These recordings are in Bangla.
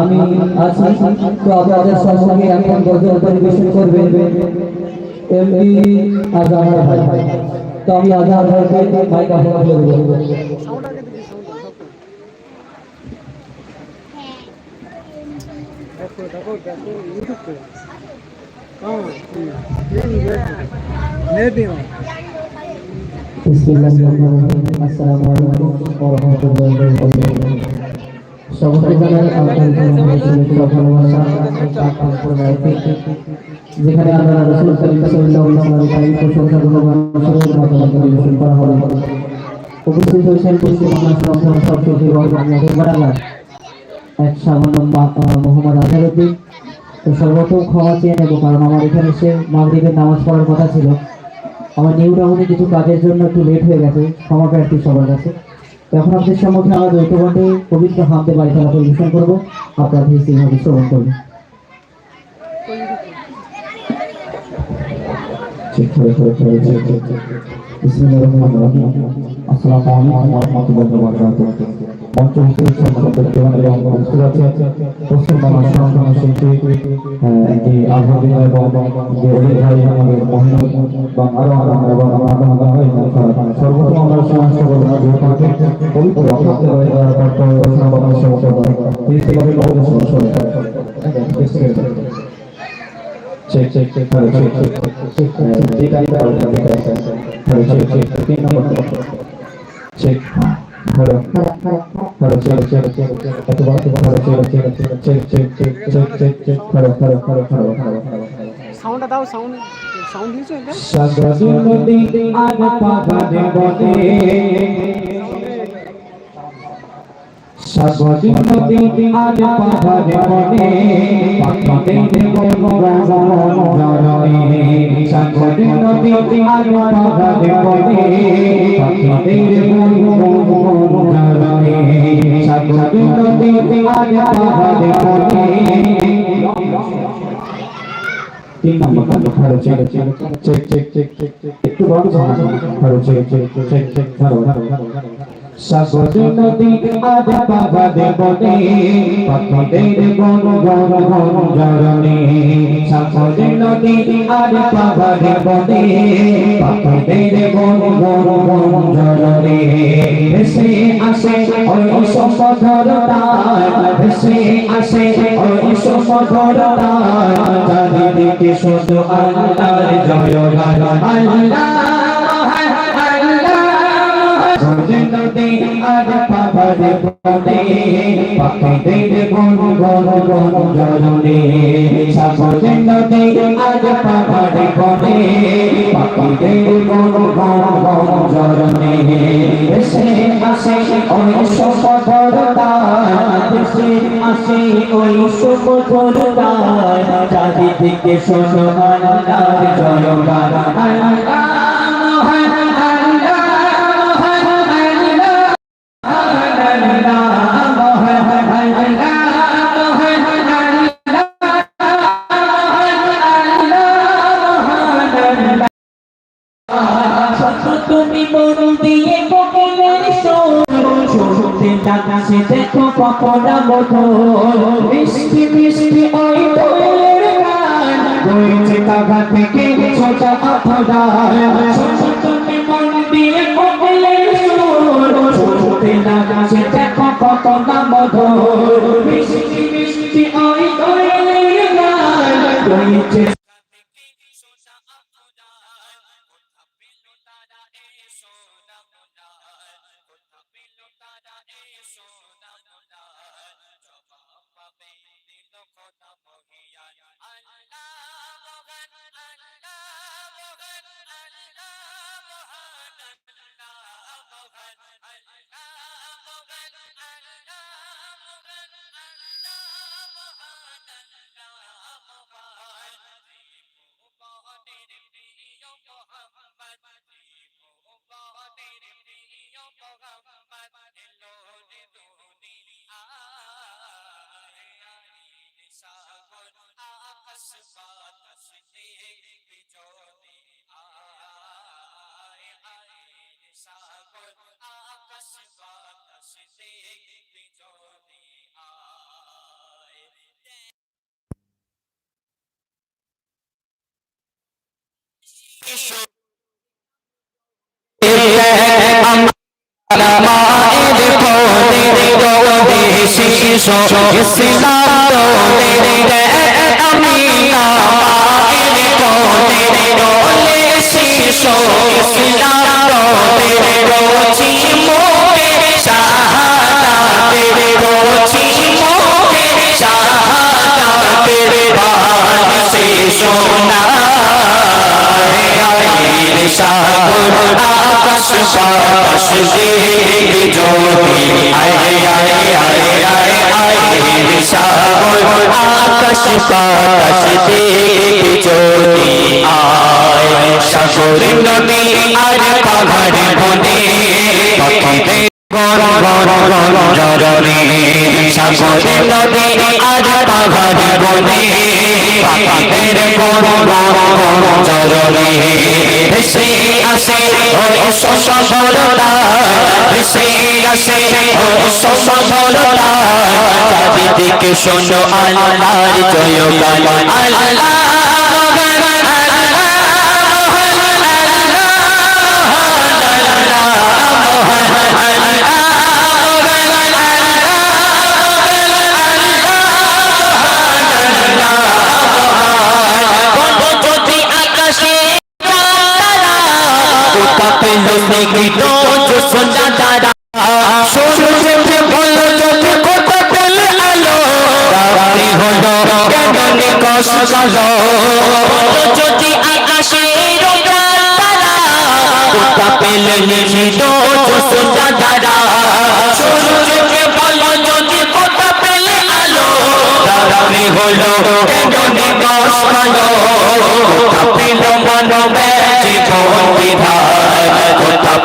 আমি আছি। তো আপনাদের সঙ্গে এখন গজল পরিবেশন করবেন এমডি আজহার ভাই। তো আমি আজহার ভাইকে মাইক আপনার করে দেবো। বিসমিল্লাহিররহমানিররহিম আসসালামু আলাইকুম ওয়া রাহমাতুল্লাহি ওয়া বারাকাতুহু। যেখানে করা সামান্য মোহাম্মদ ক্ষমা চেয়ে নেব কারণ আমার এখানে এসে মাগরিবের নামাজ পড়ার কথা ছিল আমার নিউ টাউনে কিছু কাজের জন্য একটু লেট হয়ে গেছে, ক্ষমা প্রার্থী সবার কাছে। এখন আপনাদের সম্মুখে আমরা দ্বৈতবন্ধে পবিত্র হাতে বাড়ি খেলা পরিবেশন করব। আপনারা ধীর সিংহকে শ্রবণ করবেন আসসালামু আলাইকুম ওয়া রাহমাতুল্লাহি ওয়া বারাকাতুহু। Check check check check check check check check check check সাউন্ডটা দাও সাউন্ড সাউন্ড দিছো এটা? সাগরে নদী আর পাহাড়ে বনে পাখতে কোনো জানে সাগরে নদী আর পাহাড়ে বনে পাখতে কোনো জানে সাগরে নদী আর পাহাড়ে বনে तीन नंबर का बुखार check check check check check check एक तो बार जाना बुखार चेक चेक चेक चेक बुखार সাগর নদী আজ বাবা দেবনে পাখিদের গন গন গন জরনে সাগর নদী আজ বাবা দেবনে পাখিদের গন গন গন জরনে এসে আসে ওই জয় নদী আর পাহাড়ে বনে পাখিদের গন গন গন জরনে সাগর নদী আর পাহাড়ে বনে পাখিদের গন গন গন তুমি মন দিয়ে কোকিলের শুনতে ডাকছে দেখো কপনা মধুর। মিষ্টি মিষ্টি ওই দোলের গান। বইছে কাঘা থেকে ছোটা অথরায় তুমি মন দিয়ে কোকিলের শুনতে ডাকছে দেখো কপনা মধুর। মিষ্টি মিষ্টি ওই দোলের গান। বইছে সোনা Allah. আকাশ বাতাস দেখে জ্যোতি আয় সাগর নদী আর পাহাড় বনে সাগর নদী বনে জরনে ভেসে আসে ও সফলতা ভেসে আসে ও সফলতা চারিদিকে শোনো আল্লাহর জয়গান আল্লাহ পেল নেগিট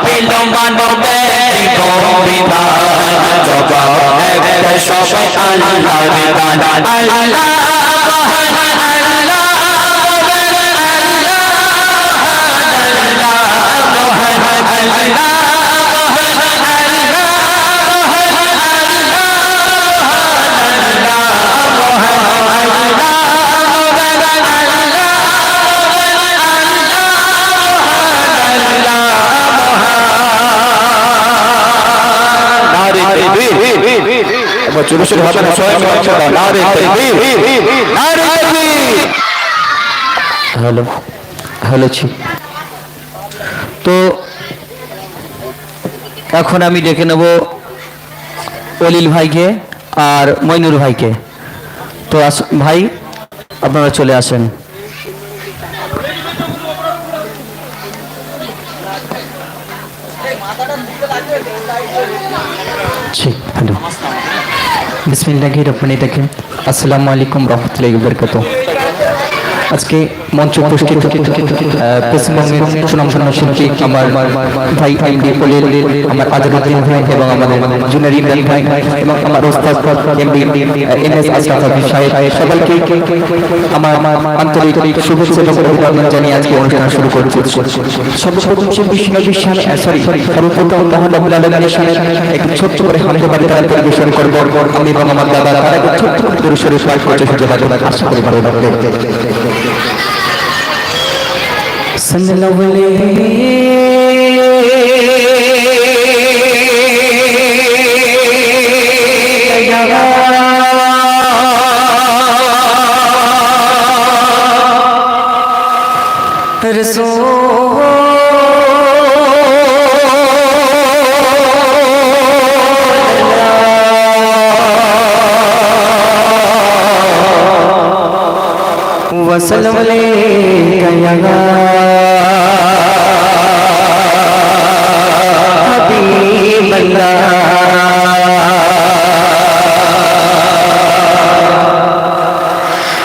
পেল মানবে জীবন জবাব আল্লাহ। তাকবীর এবার চুরো চুরো হবে না সবাই মিলে একসাথে নারে তাকবীর নারে তাকবীর হ্যালো হ্যালো তো এখন আমি ডেকে নেব অলিল ভাইকে আর মইনুর ভাইকে। তো ভাই আপনারা চলে আসেন। ঠিক হ্যালো। বিসমিল্লাহি রহমানির রহিম। আসসালামু আলাইকুম রহমতুল্লাহ বরকত আজকে মঞ্চ উপস্থিত পশ্চিমবঙ্গের সুনামধন্য শিল্পী আমার ভাই এমডি পলিল আমার আজরুদ্দিন ভাই এবং আমাদের জুনিয়র ইমরান ভাই এবং আমার ওস্তাদ এম এস আশরাফ আলী সাহেব সকলকে আমার আন্তরিক শুভেচ্ছা এবং অভিনন্দন জানিয়ে আজকে অনুষ্ঠান শুরু করছি। সর্বপ্রথম সামনে সরি সর্বপ্রথম সামনে একটু ছোট্ট করে হামদে বাড়ি তারা পরিবেশন আমি এবং আমার দাদা তারা ছোট্ট করে আশা করি ভালো লাগবে हसन लवले दया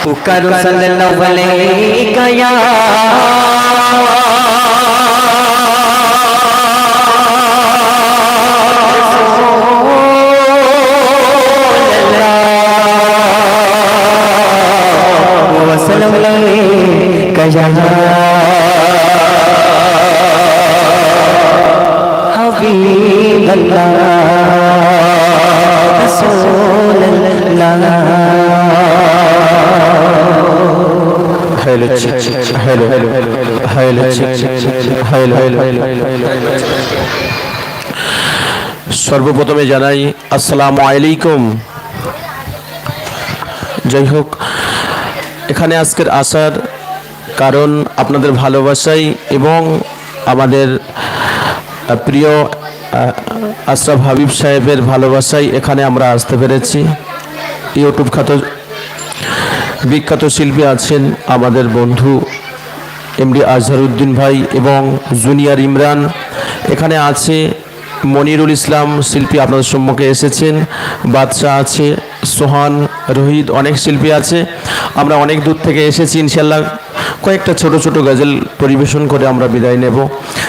पुकार सल्लल्लाहु अलैहि या वसल्लम সর্বপ্রথমে জানাই, আসসালামু আলাইকুম। যাই হোক, এখানে আজকের আসার কারণ আপনাদের ভালোবাসাই এবং আমাদের প্রিয় আশরাফ হাবিব সাহেবের ভালোবাসাই এখানে আমরা আসতে পেরেছি। ইউটিউব খাত বিখ্যাত শিল্পী আছেন আমাদের বন্ধু এমডি আজহারউদ্দিন ভাই এবং জুনিয়র ইমরান। এখানে আছে মনিরুল ইসলাম শিল্পী আপনাদের সম্মুখে এসেছেন। বাদশাহ আছে, সোহান, রোহিত, অনেক শিল্পী আছে। আমরা অনেক দূর থেকে এসেছি ইনশাল্লাহ কয়েকটা ছোট ছোট গজল পরিবেশন করে আমরা বিদায় নেব।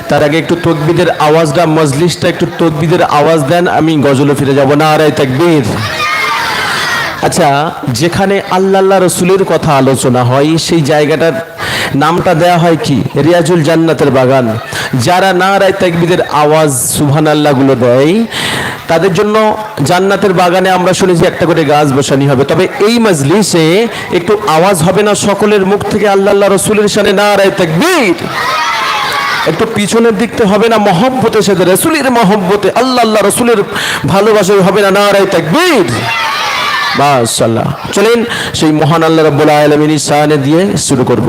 তার আগে একটু তকবিদের আওয়াজটা, মজলিসটা একটু তকবিদের আওয়াজ দেন, আমি গজলে ফিরে যাব। না আর তাকবীর। আচ্ছা যেখানে আল্লাহ আল্লাহ রসুলের কথা আলোচনা হয়, সেই জায়গাটার নামটা দেয়া হয় কি? রিয়াজুল জান্নাতের বাগান। যারা না রায় তাকবিদের আওয়াজ সুবহান আল্লাহগুলো দেয়, তাদের জন্য জান্নাতের বাগানে আমরা শুনেছি একটা করে গাছ বসানি হবে। তবে এই মজলিসে একটু আওয়াজ হবে না সকলের মুখ থেকে আল্লাহ আল্লাহ রসুলের সামনে না রায় তাকবীর? একটু পিছনের দিকতে হবে না মহব্বতের সাথে রসুলের মহব্বতে, আল্লাহ আল্লাহ রসুলের ভালোবাসায় হবে না না রায় তাকবীর? মাশাল্লাহ চলেন সেই মহান আল্লাহ রাব্বুল আলামিন শানে দিয়ে শুরু করব।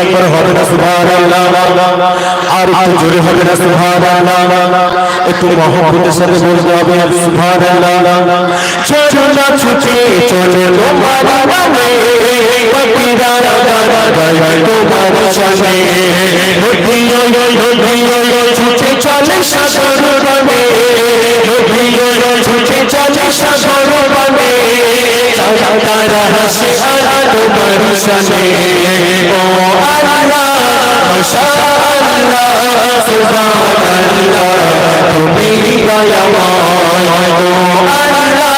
একবার হবে না সুবহানাল্লাহ আর একটু জোরে হবে না সুবহানাল্লাহ একটু মহব্বতের সাথে বলতে হবে সুবহানাল্লাহ চলো ছুটে চলে তোমার নামে পাখিরা গায় তোমার সামনে হইও হইও ছুটে চলে সাগর বনে হইও ছুটে চলে সাগর বনে তারা হাসে তোমার সামনে ও আল্লাহ মাশাআল্লাহ সুবহানাল্লাহ তুমি দয়াময় ও আল্লাহ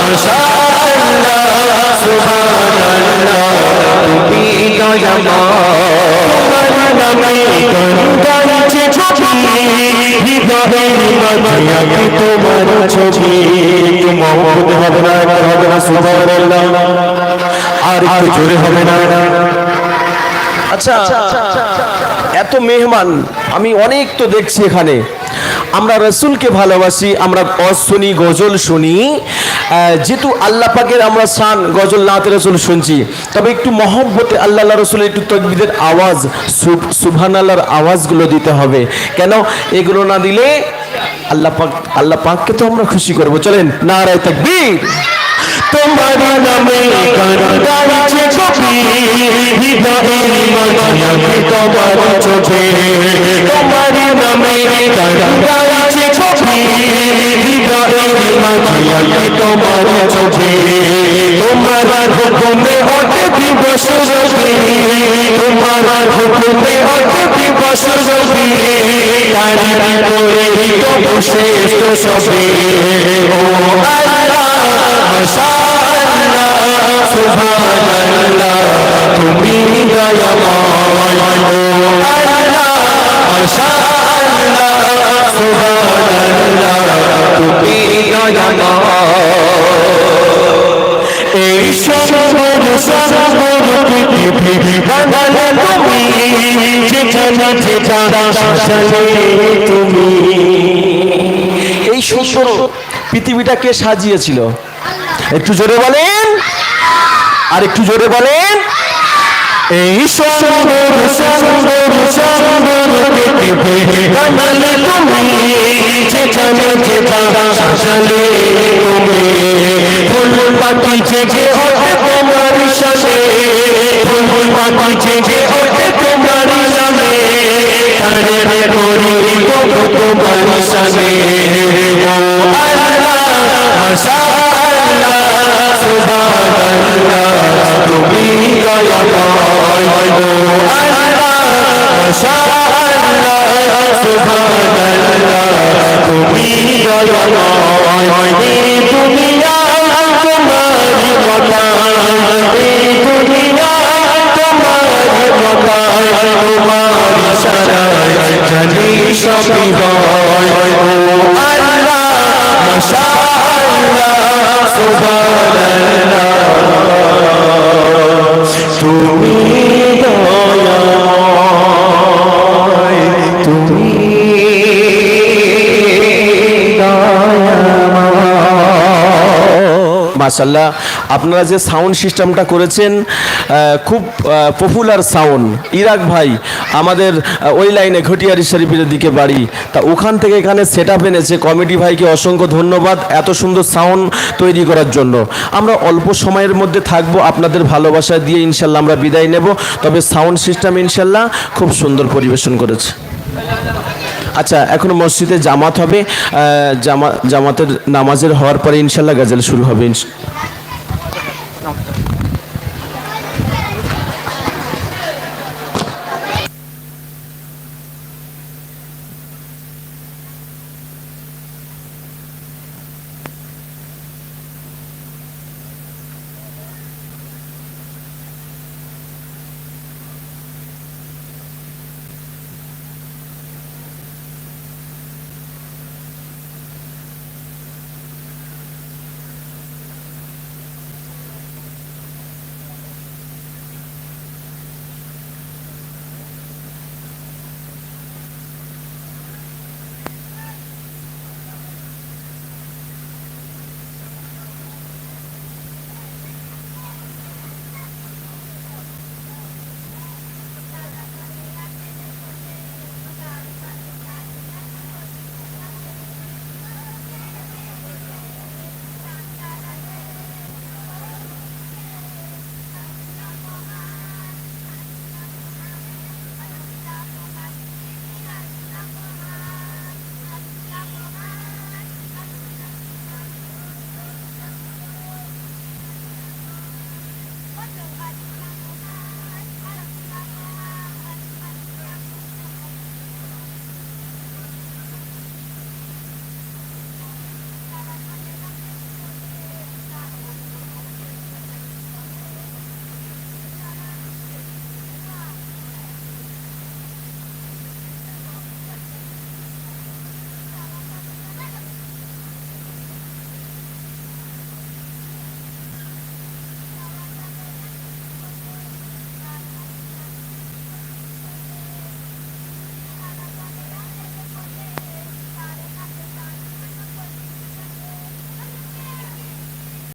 মাশাআল্লাহ সুবহানাল্লাহ তুমি দয়াময় তোমার নামে ছবি তোমার ছবি না সুবহানাল্লাহ আর একটু জোরে হবে না। আচ্ছা এত মেহমান আমি অনেক তো দেখছি এখানে। আমরা রসুলকে ভালোবাসি আমরা গজ শুনি গজল শুনি। যেহেতু আল্লাহ পাকের আমরা শান গজল নাতে রসুল শুনছি। তবে একটু মহব্বতে আল্লাহ রসুলের একটু তকবিদের আওয়াজ সুব- সুবহান আল্লাহর আওয়াজগুলো দিতে হবে। কেন? এগুলো না দিলে আল্লাহ পাক আল্লাহ পাককে তো আমরা খুশি করব। চলেন না রায় তাকবীর। তোমার নামে তোমার চোখে তোমার নামে গাইছে ছবি হৃদয়ের মাঝে তোমার চোখে তোমার হুকুমে হতে দিবস রবি তোমার হুকুমে হতে দিবস রবি তারি করে তো বসে তো সবে ও আল্লাহ এই সুন্দর পৃথিবীটা কে সাজিয়েছিল। একটু জোরে বলেন। আর একটু জোরে বলেন। এই সুন্দর সুন্দর সুন্দর তোমার তুমি তুমি তোমার কথা মাশাল্লাহ আপনারা যে সাউন্ড সিস্টেমটা করেছেন খুব পপুলার সাউন্ড ইরাক ভাই, আমাদের ওই লাইনে ঘটিয়ারি শরীফের দিকে বাড়ি। তা ওখান থেকে এখানে সেট আপ এনেছে কমেডি ভাইকে অসংখ্য ধন্যবাদ এত সুন্দর সাউন্ড তৈরি করার জন্য। আমরা অল্প সময়ের মধ্যে থাকব, আপনাদের ভালোবাসা দিয়ে ইনশাল্লাহ আমরা বিদায় নেব। তবে সাউন্ড সিস্টেম ইনশাল্লাহ খুব সুন্দর পরিবেশন করেছে। আচ্ছা এখন মসজিদে জামাত হবে জামা জামাতের নামাজের হওয়ার পরে ইনশাল্লাহ গাজেল শুরু হবে